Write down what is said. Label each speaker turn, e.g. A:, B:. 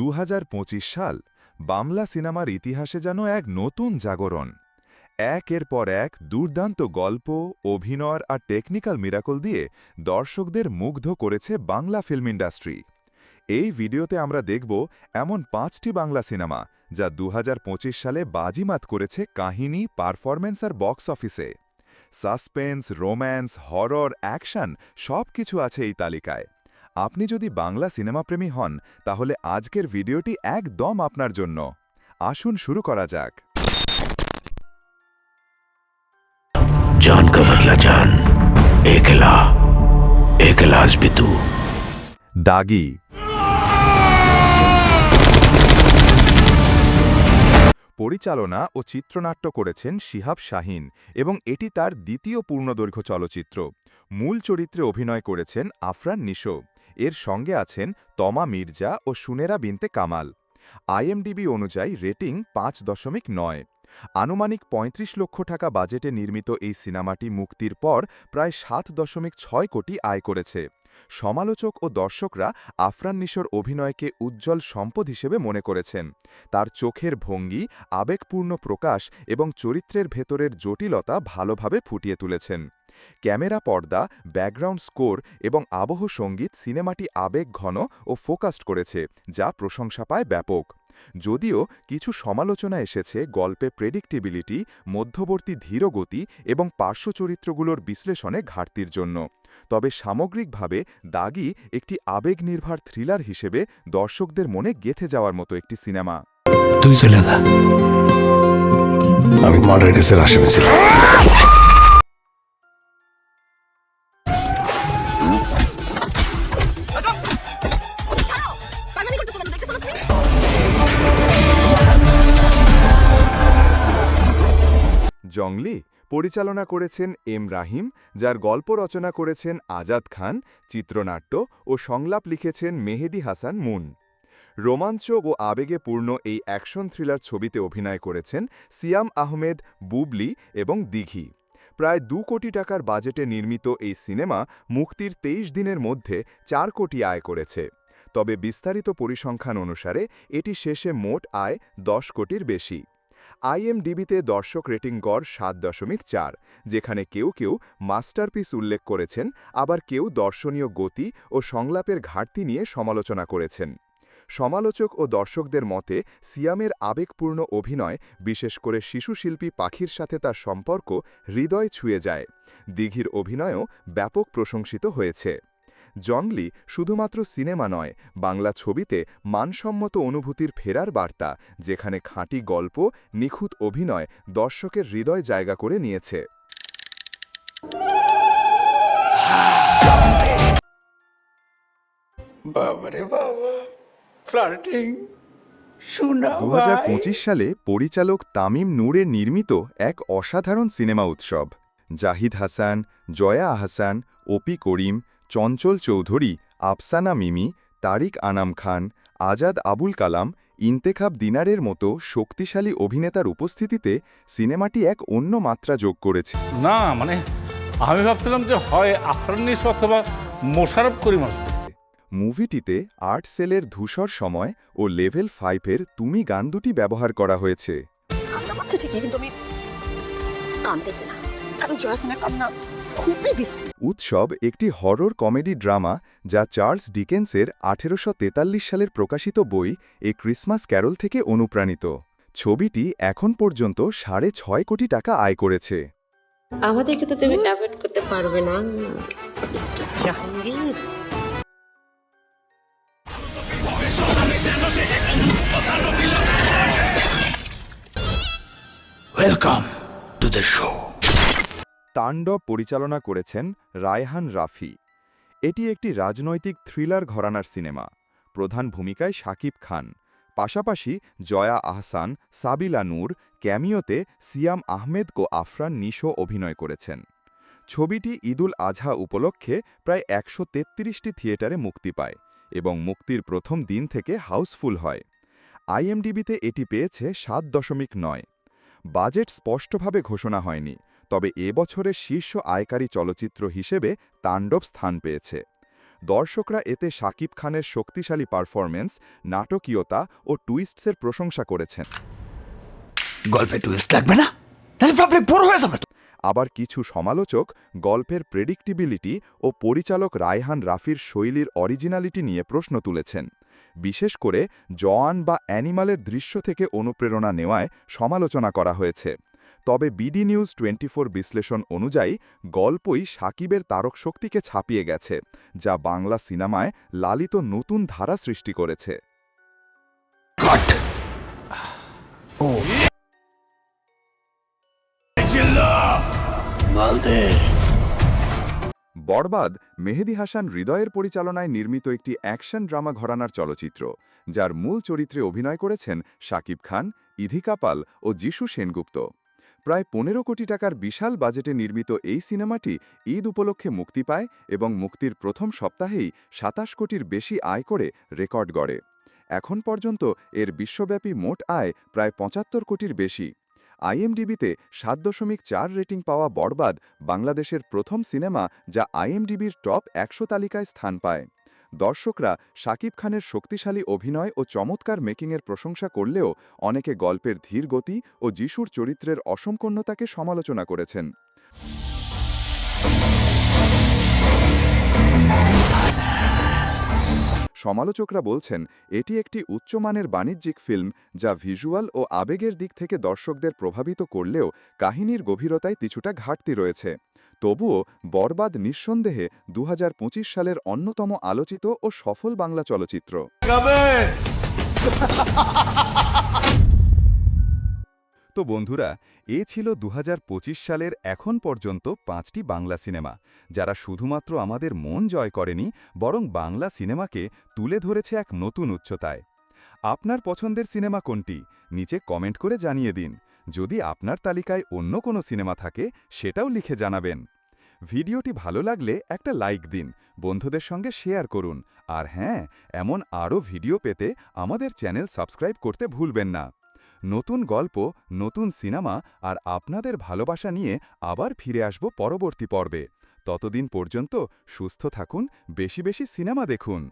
A: দু হাজার পঁচিশ সাল বাংলা সিনেমার ইতিহাসে যেন এক নতুন জাগরণ। একের পর এক দুর্দান্ত গল্প, অভিনয় আর টেকনিক্যাল মিরাকল দিয়ে দর্শকদের মুগ্ধ করেছে বাংলা ফিল্ম ইন্ডাস্ট্রি এই ভিডিওতে আমরা দেখব এমন পাঁচটি বাংলা সিনেমা যা দু হাজার পঁচিশ সালে বাজিমাত করেছে কাহিনী পারফরম্যান্স আর বক্স অফিসে সাসপেন্স রোম্যান্স হরর অ্যাকশন সব কিছু আছে এই তালিকায়। আপনি যদি বাংলা সিনেমাপ্রেমী হন তাহলে আজকের ভিডিওটি একদম আপনার জন্য। আসুন শুরু করা যাক।
B: জান একলা বিতু
A: দাগি। পরিচালনা ও চিত্রনাট্য করেছেন শিহাব শাহিন এবং এটি তার দ্বিতীয় পূর্ণদৈর্ঘ্য চলচ্চিত্র। মূল চরিত্রে অভিনয় করেছেন আফরান নিশোব এর সঙ্গে আছেন তমা মির্জা ও সুনেরা বিনতে কামাল। আইএমডিবি অনুযায়ী রেটিং পাঁচ দশমিক নয়। আনুমানিক ৩৫ লক্ষ টাকা বাজেটে নির্মিত এই সিনেমাটি মুক্তির পর প্রায় সাত দশমিক ছয় কোটি আয় করেছে। সমালোচক ও দর্শকরা আফরান নিশোর অভিনয়কে উজ্জ্বল সম্পদ হিসেবে মনে করেছেন। তার চোখের ভঙ্গি, আবেগপূর্ণ প্রকাশ এবং চরিত্রের ভেতরের জটিলতা ভালোভাবে ফুটিয়ে তুলেছেন। ক্যামেরা পর্দা, ব্যাকগ্রাউন্ড স্কোর এবং আবহ সংগীত সিনেমাটি আবেগ ঘন ও ফোকাস্ট করেছে, যা প্রশংসা পায় ব্যাপক। যদিও কিছু সমালোচনা এসেছে গল্পে প্রেডিক্টেবিলিটি মধ্যবর্তী ধীরগতি এবং পার্শ্ব চরিত্রগুলোর বিশ্লেষণে ঘাটতির জন্য। তবে সামগ্রিকভাবে দাগি একটি আবেগনির্ভর থ্রিলার হিসেবে দর্শকদের মনে গেথে যাওয়ার মতো একটি সিনেমা।
B: তুই চলে যা।
C: আমি মার্ডার কেসের আসামি ছিলাম।
D: পাগলামি করতেছো কেন দেখতেছো না তুমি
A: জংলি পরিচালনা করেছেন এম রাহিম, যার গল্প রচনা করেছেন আজাদ খান, চিত্রনাট্য ও সংলাপ লিখেছেন মেহেদি হাসান মুন। রোমাঞ্চ ও আবেগে পূর্ণ এই অ্যাকশন থ্রিলার ছবিতে অভিনয় করেছেন সিয়াম আহমেদ, বুবলি এবং দিঘি। প্রায় দু কোটি টাকার বাজেটে নির্মিত এই সিনেমা মুক্তির তেইশ দিনের মধ্যে চার কোটি আয় করেছে। তবে বিস্তারিত পরিসংখ্যান অনুসারে এটি শেষে মোট আয় দশ কোটির বেশি। আইএমডিবিতে দর্শক রেটিং গড় সাত দশমিক চার, যেখানে কেউ কেউ মাস্টারপিস উল্লেখ করেছেন, আবার কেউ দর্শনীয় গতি ও সংলাপের ঘাটতি নিয়ে সমালোচনা করেছেন। সমালোচক ও দর্শকদের মতে, সিয়ামের আবেগপূর্ণ অভিনয়, বিশেষ করে শিশু শিল্পী পাখির সাথে তার সম্পর্ক হৃদয় ছুঁয়ে যায়। দিঘির অভিনয়ও ব্যাপক প্রশংসিত হয়েছে। জংলি শুধুমাত্র সিনেমা নয় বাংলা ছবিতে মানসম্মত অনুভূতির ফেরার বার্তা যেখানে খাঁটি গল্প নিখুঁত অভিনয় দর্শকের হৃদয় জায়গা করে নিয়েছে।
C: বাবারে বাবা ফ্লার্টিং
A: দু সালে পরিচালক তামিম নূরের নির্মিত এক অসাধারণ সিনেমা উৎসব। জাহিদ হাসান জয়া আহসান ওপি করিম চঞ্চল চৌধুরী আফসানা মিমি তারিক আনাম খান আজাদ আবুল কালাম ইন্তেখাব দিনারের মতো শক্তিশালী অভিনেতার উপস্থিতিতে সিনেমাটি এক অন্য মাত্রা যোগ করেছে।
E: না মানে আমি ভাবছিলাম যে হয় আফরানিস অথবা মোশারফ করিম
A: মুভিটিতে আর্ট সেলের ধূসর সময় ও লেভেল ফাইভের তুমি গান দুটি ব্যবহার করা হয়েছে।
D: কান্না পাচ্ছে ঠিকই কিন্তু আমি কারণ কান্না খুবই বিশ্রী।
A: উৎসব একটি হরর কমেডি ড্রামা যা চার্লস ডিকেন্সের আঠেরোশো তেতাল্লিশ সালের প্রকাশিত বই এ ক্রিসমাস ক্যারল থেকে অনুপ্রাণিত। ছবিটি এখন পর্যন্ত সাড়ে ছয় কোটি টাকা আয় করেছে।
F: আমাদেরকে তো তুমি অ্যাভয়েড করতে পারবে না। Mister Jahangir.
B: Welcome to the show
A: Tandav পরিচালনা করেছেন রায়হান রাফি। এটি একটি রাজনৈতিক থ্রিলার ঘরানার সিনেমা। প্রধান ভূমিকায় শাকিব খান। পাশাপাশি জয়া আহসান, সাবিলা নূর, ক্যামিওতে সিয়াম আহমেদ কো আফরান নিশো অভিনয় করেছেন। ছবিটি ঈদুল আজহা উপলক্ষে প্রায় একশো তেত্রিশটি থিয়েটারে মুক্তি পায় এবং মুক্তির প্রথম দিন থেকে হাউসফুল হয়। আইএমডিবিতে এটি পেয়েছে সাত দশমিক নয়। বাজেট স্পষ্টভাবে ঘোষণা হয়নি। তবে এ বছরের শীর্ষ আয়কারী চলচ্চিত্র হিসেবে তাণ্ডব স্থান পেয়েছে। দর্শকরা এতে শাকিব খানের শক্তিশালী পারফরমেন্স নাটকীয়তা ও টুইস্টসের প্রশংসা করেছেন।
C: গল্পে টুইস্ট লাগবে না? বড় হয়ে যাবে
A: আবার কিছু সমালোচক গল্পের প্রেডিক্টিবিলিটি ও পরিচালক রায়হান রাফির শৈলীর অরিজিনালিটি নিয়ে প্রশ্ন তুলেছেন। বিশেষ করে জওয়ান বা অ্যানিমালের দৃশ্য থেকে অনুপ্রেরণা নেওয়ায় সমালোচনা করা হয়েছে। তবে বিডি নিউজ টোয়েন্টি বিশ্লেষণ অনুযায়ী গল্পই সাকিবের তারক শক্তিকে ছাপিয়ে গেছে যা বাংলা সিনেমায় লালিত নতুন ধারা সৃষ্টি করেছে। বরবাদ মেহেদি হাসান হৃদয়ের পরিচালনায় নির্মিত একটি অ্যাকশন ড্রামা ঘরানার চলচ্চিত্র যার মূল চরিত্রে অভিনয় করেছেন শাকিব খান ইধিকা পাল ও যিশু সেনগুপ্ত। প্রায় পনেরো কোটি টাকার বিশাল বাজেটে নির্মিত এই সিনেমাটি ঈদ উপলক্ষে মুক্তি পায় এবং মুক্তির প্রথম সপ্তাহেই সাতাশ কোটির বেশি আয় করে রেকর্ড গড়ে। এখন পর্যন্ত এর বিশ্বব্যাপী মোট আয় প্রায় পঁচাত্তর কোটির বেশি। আইএমডিবিতে সাত দশমিক চার রেটিং পাওয়া বরবাদ বাংলাদেশের প্রথম সিনেমা যা আইএমডিবির টপ একশো তালিকায় স্থান পায়। দর্শকরা শাকিব খানের শক্তিশালী অভিনয় ও চমৎকার মেকিংয়ের প্রশংসা করলেও অনেকে গল্পের ধীর গতি ও যিশুর চরিত্রের অসম্পন্নতাকে সমালোচনা করেছেন। সমালোচকরা বলছেন, এটি একটি উচ্চমানের বাণিজ্যিক ফিল্ম যা ভিজুয়াল ও আবেগের দিক থেকে দর্শকদের প্রভাবিত করলেও কাহিনীর গভীরতায় কিছুটা ঘাটতি রয়েছে। তবুও বরবাদ নিঃসন্দেহে দু হাজার পঁচিশ সালের অন্যতম আলোচিত ও সফল বাংলা চলচ্চিত্র। তো বন্ধুরা, এ ছিল দু হাজার পঁচিশ সালের এখন পর্যন্ত পাঁচটি বাংলা সিনেমা, যারা শুধুমাত্র আমাদের মন জয় করেনি, বরং বাংলা সিনেমাকে তুলে ধরেছে এক নতুন উচ্চতায়। আপনার পছন্দের সিনেমা কোনটি? নিচে কমেন্ট করে জানিয়ে দিন। যদি আপনার তালিকায় অন্য কোনো সিনেমা থাকে, সেটাও লিখে জানাবেন। ভিডিওটি ভালো লাগলে একটা লাইক দিন, বন্ধুদের সঙ্গে শেয়ার করুন। আর হ্যাঁ এমন আরও ভিডিও পেতে আমাদের চ্যানেল সাবস্ক্রাইব করতে ভুলবেন না। নতুন গল্প, নতুন সিনেমা আর আপনাদের ভালোবাসা নিয়ে আবার ফিরে আসব পরবর্তী পর্বে। ততদিন পর্যন্ত সুস্থ থাকুন, বেশি বেশি সিনেমা দেখুন।